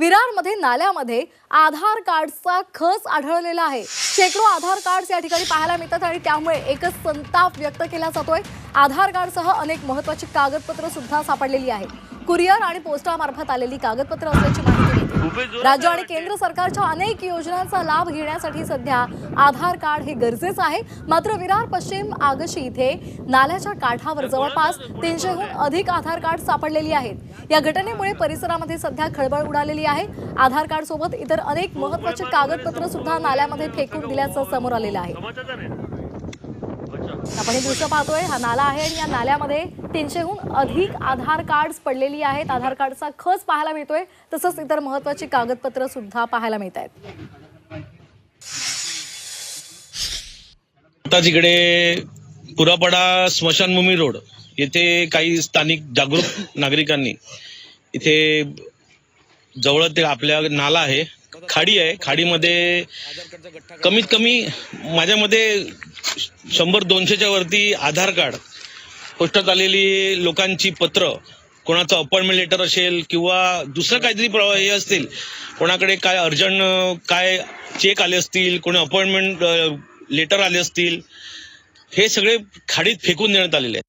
विरारमध्ये नाल्यामध्ये आधार कार्डचा खच आढळलेला आहे. शेकडो आधार कार्ड या ठिकाणी पाहायला मिळतात आणि त्यामुळे एकच संताप व्यक्त केला जातोय. आधार कार्डसह अनेक महत्वाची कागदपत्र सुद्धा सापडलेली आहेत कुरिअर आणि पोस्टामार्फत आलेली कागदपत्र असल्याची माहिती मिळते. राज्य आणि केंद्र सरकारच्या अनेक योजनांचा लाभ घेण्यासाठी सध्या आधार कार्ड हे गरजेचं आहे. मात्र विरार पश्चिम आगशी इथे नाल्याच्या काठावर जवळपास तीनशेहून अधिक आधार कार्ड सापडलेली आहेत. या घटनेमुळे परिसरामध्ये सध्या खळबळ उडालेली आहे. आधार कार्ड सोबत इतर अनेक महत्त्वाचे कागदपत्र सुद्धा नाल्यामध्ये फेकून दिल्याचं समोर आलेलं आहे. आपण हे दृश्य पाहतोय. हा नाला आहे आणि या नाल्यामध्ये तीनशेहून अधिक आधार कार्ड पडलेली आहेत. आधार कार्डचा खच पाहायला मिळतोय. तसंच इतर महत्वाची कागदपत्र सुद्धा पाहायला मिळत आहेत. आता जिकडे पुरापाडा स्मशानभूमी रोड येथे काही स्थानिक जागरूक नागरिकांनी इथे जवळ ते आपल्या नाला आहे. खाडी आहे. खाडीमध्ये कमीत कमी माझ्यामध्ये शंभर दोनशेच्या वरती आधार कार्ड पोस्टात आलेली लोकांची पत्र कोणाचं अपॉइंटमेंट लेटर असेल किंवा दुसरं काहीतरी हे असतील कोणाकडे काय अर्जंट काय चेक आले असतील कोणी अपॉइंटमेंट लेटर आले असतील हे सगळे खाडीत फेकून देण्यात आलेले आहेत.